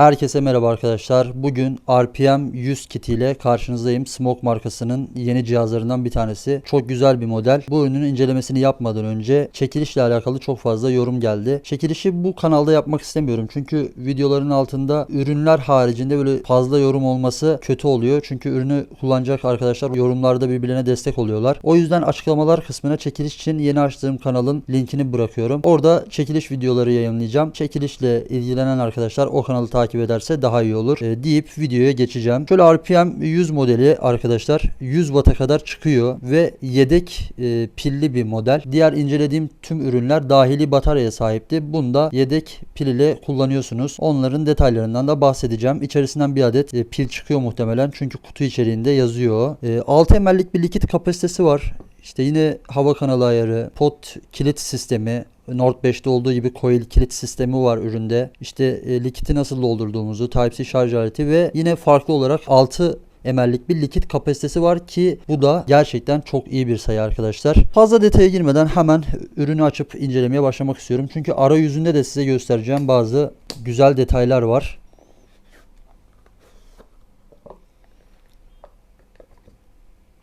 Herkese merhaba arkadaşlar. Bugün RPM 100 kit ile karşınızdayım. Smoke markasının yeni cihazlarından bir tanesi. Çok güzel bir model. Bu ürünün incelemesini yapmadan önce çekilişle alakalı çok fazla yorum geldi. Çekilişi bu kanalda yapmak istemiyorum. Çünkü videoların altında ürünler haricinde böyle fazla yorum olması kötü oluyor. Çünkü ürünü kullanacak arkadaşlar yorumlarda birbirlerine destek oluyorlar. O yüzden açıklamalar kısmına çekiliş için yeni açtığım kanalın linkini bırakıyorum. Orada çekiliş videoları yayınlayacağım. Çekilişle ilgilenen arkadaşlar o kanalı takip ederse daha iyi olur e, deyip videoya geçeceğim. Şöyle RPM 100 modeli arkadaşlar 100 Watt'a kadar çıkıyor ve yedek e, pilli bir model. Diğer incelediğim tüm ürünler dahili bataryaya sahipti. Bunda yedek pil ile kullanıyorsunuz. Onların detaylarından da bahsedeceğim. İçerisinden bir adet e, pil çıkıyor muhtemelen çünkü kutu içeriğinde yazıyor. E, 6 ml'lik bir likit kapasitesi var. İşte yine hava kanalı ayarı, pot kilit sistemi, Nord 5'te olduğu gibi coil kilit sistemi var üründe. İşte e, likiti nasıl doldurduğumuzu, Type-C şarj aleti ve yine farklı olarak 6 ml'lik bir likit kapasitesi var ki bu da gerçekten çok iyi bir sayı arkadaşlar. Fazla detaya girmeden hemen ürünü açıp incelemeye başlamak istiyorum. Çünkü arayüzünde de size göstereceğim bazı güzel detaylar var.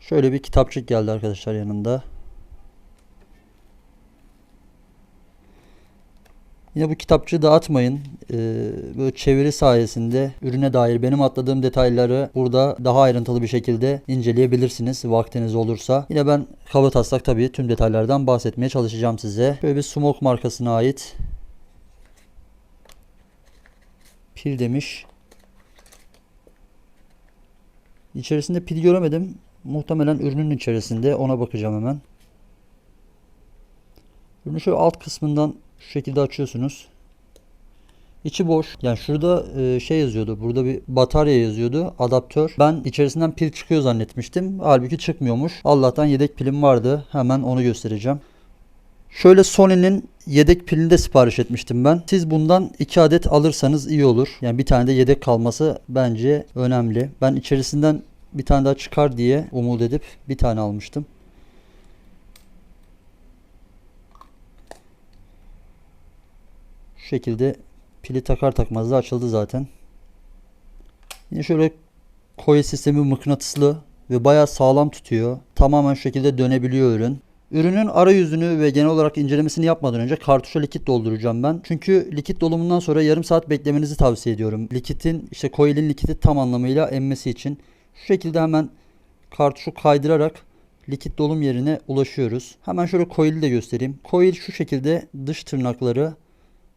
Şöyle bir kitapçık geldi arkadaşlar yanında. Yine bu kitapçığı dağıtmayın. Ee, böyle çeviri sayesinde ürüne dair benim atladığım detayları burada daha ayrıntılı bir şekilde inceleyebilirsiniz vaktiniz olursa. Yine ben kaba taslak tabii tüm detaylardan bahsetmeye çalışacağım size. Böyle bir Smoke markasına ait pil demiş. İçerisinde pil göremedim. Muhtemelen ürünün içerisinde ona bakacağım hemen. Ürünü şöyle alt kısmından şu şekilde açıyorsunuz. İçi boş. Yani şurada e, şey yazıyordu. Burada bir batarya yazıyordu. Adaptör. Ben içerisinden pil çıkıyor zannetmiştim. Halbuki çıkmıyormuş. Allah'tan yedek pilim vardı. Hemen onu göstereceğim. Şöyle Sony'nin yedek pilini de sipariş etmiştim ben. Siz bundan 2 adet alırsanız iyi olur. Yani bir tane de yedek kalması bence önemli. Ben içerisinden bir tane daha çıkar diye umut edip bir tane almıştım. Şu şekilde pili takar takmaz da açıldı zaten. Yine şöyle koyu sistemi mıknatıslı ve bayağı sağlam tutuyor. Tamamen şu şekilde dönebiliyor ürün. Ürünün arayüzünü ve genel olarak incelemesini yapmadan önce kartuşa likit dolduracağım ben. Çünkü likit dolumundan sonra yarım saat beklemenizi tavsiye ediyorum. Likitin işte coil'in likiti tam anlamıyla emmesi için. Şu şekilde hemen kartuşu kaydırarak likit dolum yerine ulaşıyoruz. Hemen şöyle coil'i de göstereyim. Coil şu şekilde dış tırnakları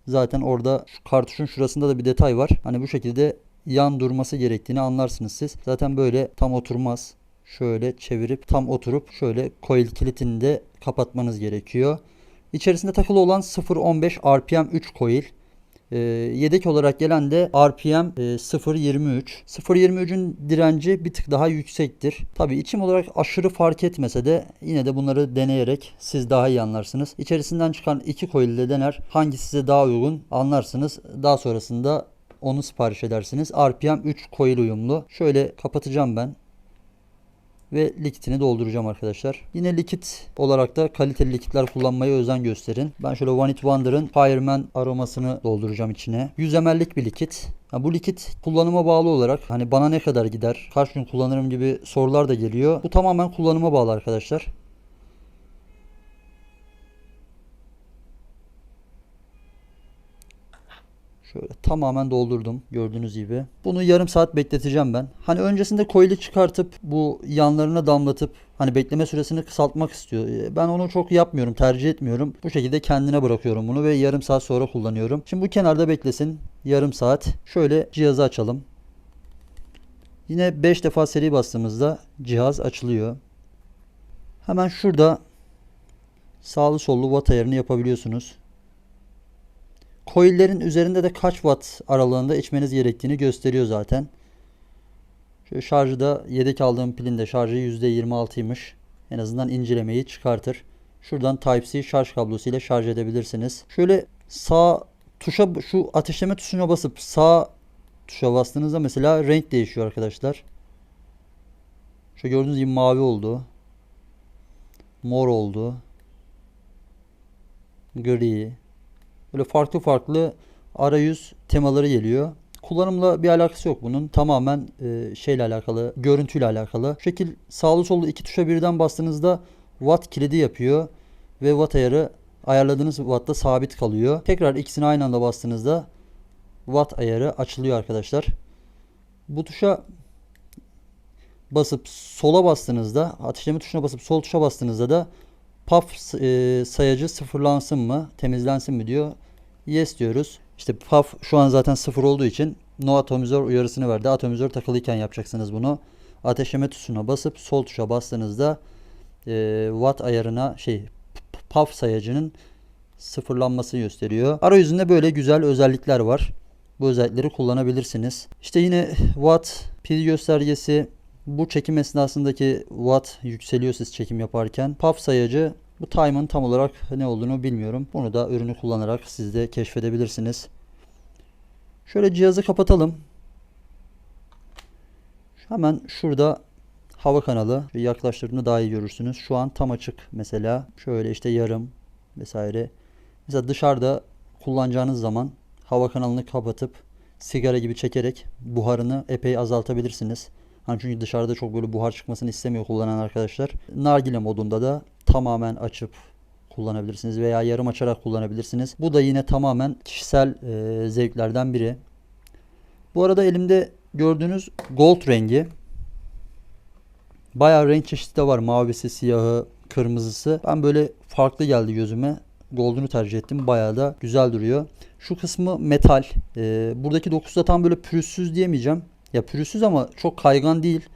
zaten orada şu kartuşun şurasında da bir detay var. Hani bu şekilde yan durması gerektiğini anlarsınız siz. Zaten böyle tam oturmaz. Şöyle çevirip tam oturup şöyle coil kilitini de kapatmanız gerekiyor. İçerisinde takılı olan 0.15 RPM 3 coil. Ee, yedek olarak gelen de RPM e, 0.23. 0.23'ün direnci bir tık daha yüksektir. Tabi içim olarak aşırı fark etmese de yine de bunları deneyerek siz daha iyi anlarsınız. İçerisinden çıkan iki coil ile dener. Hangisi size daha uygun anlarsınız. Daha sonrasında onu sipariş edersiniz. RPM 3 coil uyumlu. Şöyle kapatacağım ben ve likitini dolduracağım arkadaşlar. Yine likit olarak da kaliteli likitler kullanmaya özen gösterin. Ben şöyle One It Wonder'ın Fireman aromasını dolduracağım içine. 100 ml'lik bir likit. Ha, bu likit kullanıma bağlı olarak hani bana ne kadar gider, kaç gün kullanırım gibi sorular da geliyor. Bu tamamen kullanıma bağlı arkadaşlar. Şöyle tamamen doldurdum gördüğünüz gibi. Bunu yarım saat bekleteceğim ben. Hani öncesinde koili çıkartıp bu yanlarına damlatıp hani bekleme süresini kısaltmak istiyor. Ee, Ben onu çok yapmıyorum, tercih etmiyorum. Bu şekilde kendine bırakıyorum bunu ve yarım saat sonra kullanıyorum. Şimdi bu kenarda beklesin yarım saat. Şöyle cihazı açalım. Yine 5 defa seri bastığımızda cihaz açılıyor. Hemen şurada sağlı sollu watt ayarını yapabiliyorsunuz. Coil'lerin üzerinde de kaç watt aralığında içmeniz gerektiğini gösteriyor zaten. Şöyle şarjı da yedek aldığım pilin de şarjı %26'ymış. En azından incelemeyi çıkartır. Şuradan Type-C şarj kablosu ile şarj edebilirsiniz. Şöyle sağ tuşa şu ateşleme tuşuna basıp sağ tuşa bastığınızda mesela renk değişiyor arkadaşlar. Şu gördüğünüz gibi mavi oldu. Mor oldu. Gri. Böyle farklı farklı arayüz temaları geliyor. kullanımla bir alakası yok bunun. Tamamen e, şeyle alakalı, görüntüyle alakalı. Şu şekil sağlı sollu iki tuşa birden bastığınızda watt kilidi yapıyor ve watt ayarı ayarladığınız wattta sabit kalıyor. Tekrar ikisini aynı anda bastığınızda watt ayarı açılıyor arkadaşlar. Bu tuşa basıp sola bastığınızda ateşleme tuşuna basıp sol tuşa bastığınızda da PAF e, sayacı sıfırlansın mı temizlensin mi diyor. Yes diyoruz. İşte PAF şu an zaten sıfır olduğu için no atomizör uyarısını verdi. Atomizör takılıyken yapacaksınız bunu. Ateşleme tuşuna basıp sol tuşa bastığınızda e, watt ayarına şey PAF sayacının sıfırlanmasını gösteriyor. Arayüzünde böyle güzel özellikler var. Bu özellikleri kullanabilirsiniz. İşte yine watt pil göstergesi bu çekim esnasındaki watt yükseliyor siz çekim yaparken. PAF sayacı bu time'ın tam olarak ne olduğunu bilmiyorum. Bunu da ürünü kullanarak siz de keşfedebilirsiniz. Şöyle cihazı kapatalım. Hemen şurada hava kanalı yaklaştırdığında daha iyi görürsünüz. Şu an tam açık mesela. Şöyle işte yarım vesaire. Mesela dışarıda kullanacağınız zaman hava kanalını kapatıp sigara gibi çekerek buharını epey azaltabilirsiniz. Hani çünkü dışarıda çok böyle buhar çıkmasını istemiyor kullanan arkadaşlar. Nargile modunda da tamamen açıp kullanabilirsiniz veya yarım açarak kullanabilirsiniz. Bu da yine tamamen kişisel e, zevklerden biri. Bu arada elimde gördüğünüz gold rengi. Bayağı renk çeşidi de var. Mavisi, siyahı, kırmızısı. Ben böyle farklı geldi gözüme. Gold'unu tercih ettim. Bayağı da güzel duruyor. Şu kısmı metal. Ee, buradaki dokusu da tam böyle pürüzsüz diyemeyeceğim. Ya pürüzsüz ama çok kaygan değil.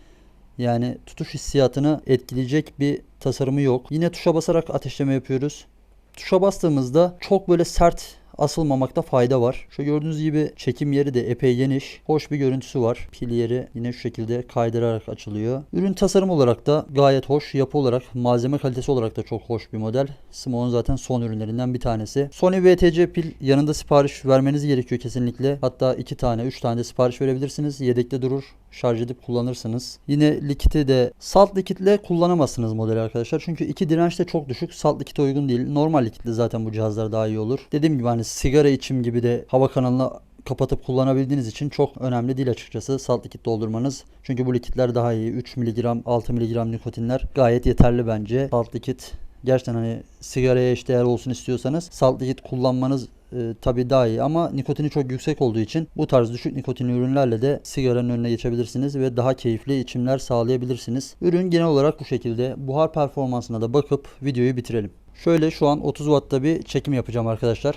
Yani tutuş hissiyatını etkileyecek bir tasarımı yok. Yine tuşa basarak ateşleme yapıyoruz. Tuşa bastığımızda çok böyle sert asılmamakta fayda var. Şu gördüğünüz gibi çekim yeri de epey geniş. Hoş bir görüntüsü var. Pil yeri yine şu şekilde kaydırarak açılıyor. Ürün tasarım olarak da gayet hoş. Yapı olarak, malzeme kalitesi olarak da çok hoş bir model. Simo'nun zaten son ürünlerinden bir tanesi. Sony VTC pil yanında sipariş vermeniz gerekiyor kesinlikle. Hatta 2 tane, 3 tane de sipariş verebilirsiniz. Yedekte durur şarj edip kullanırsınız. Yine likiti de salt likitle kullanamazsınız modeli arkadaşlar. Çünkü iki direnç de çok düşük. Salt likite uygun değil. Normal likitle zaten bu cihazlar daha iyi olur. Dediğim gibi hani sigara içim gibi de hava kanalına kapatıp kullanabildiğiniz için çok önemli değil açıkçası salt likit doldurmanız. Çünkü bu likitler daha iyi. 3 mg, 6 mg nikotinler gayet yeterli bence. Salt likit gerçekten hani sigaraya eşdeğer olsun istiyorsanız salt likit kullanmanız e, tabii daha iyi ama nikotini çok yüksek olduğu için bu tarz düşük nikotinli ürünlerle de sigaranın önüne geçebilirsiniz ve daha keyifli içimler sağlayabilirsiniz. Ürün genel olarak bu şekilde. Buhar performansına da bakıp videoyu bitirelim. Şöyle şu an 30 Watt'ta bir çekim yapacağım arkadaşlar.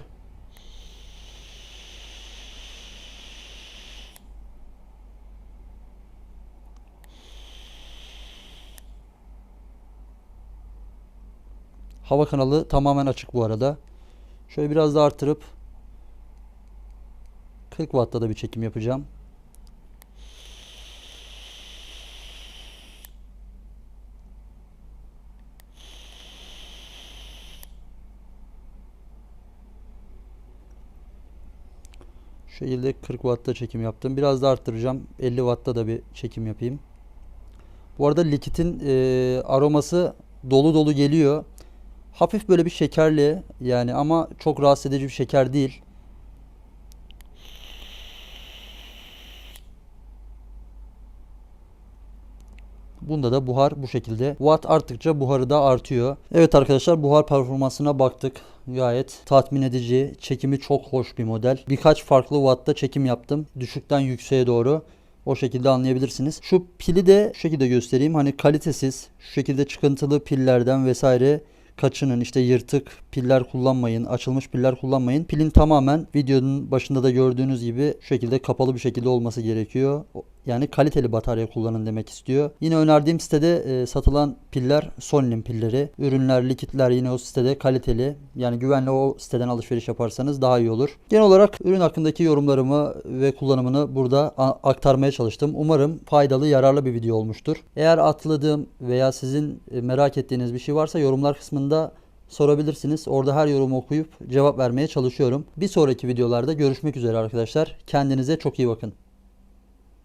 Hava kanalı tamamen açık bu arada. Şöyle biraz daha artırıp 40 Watt'ta da bir çekim yapacağım. Şu şekilde 40 Watt'ta çekim yaptım. Biraz da arttıracağım. 50 Watt'ta da bir çekim yapayım. Bu arada likitin e, aroması dolu dolu geliyor. Hafif böyle bir şekerli yani ama çok rahatsız edici bir şeker değil. Bunda da buhar bu şekilde. Watt arttıkça buharı da artıyor. Evet arkadaşlar buhar performansına baktık. Gayet tatmin edici. Çekimi çok hoş bir model. Birkaç farklı wattta çekim yaptım. Düşükten yükseğe doğru. O şekilde anlayabilirsiniz. Şu pili de şu şekilde göstereyim. Hani kalitesiz, şu şekilde çıkıntılı pillerden vesaire kaçının işte yırtık piller kullanmayın, açılmış piller kullanmayın. Pilin tamamen videonun başında da gördüğünüz gibi şu şekilde kapalı bir şekilde olması gerekiyor. Yani kaliteli batarya kullanın demek istiyor. Yine önerdiğim sitede e, satılan piller Sony'nin pilleri. Ürünler, likitler yine o sitede kaliteli. Yani güvenli o siteden alışveriş yaparsanız daha iyi olur. Genel olarak ürün hakkındaki yorumlarımı ve kullanımını burada aktarmaya çalıştım. Umarım faydalı, yararlı bir video olmuştur. Eğer atladığım veya sizin e, merak ettiğiniz bir şey varsa yorumlar kısmında sorabilirsiniz. Orada her yorumu okuyup cevap vermeye çalışıyorum. Bir sonraki videolarda görüşmek üzere arkadaşlar. Kendinize çok iyi bakın.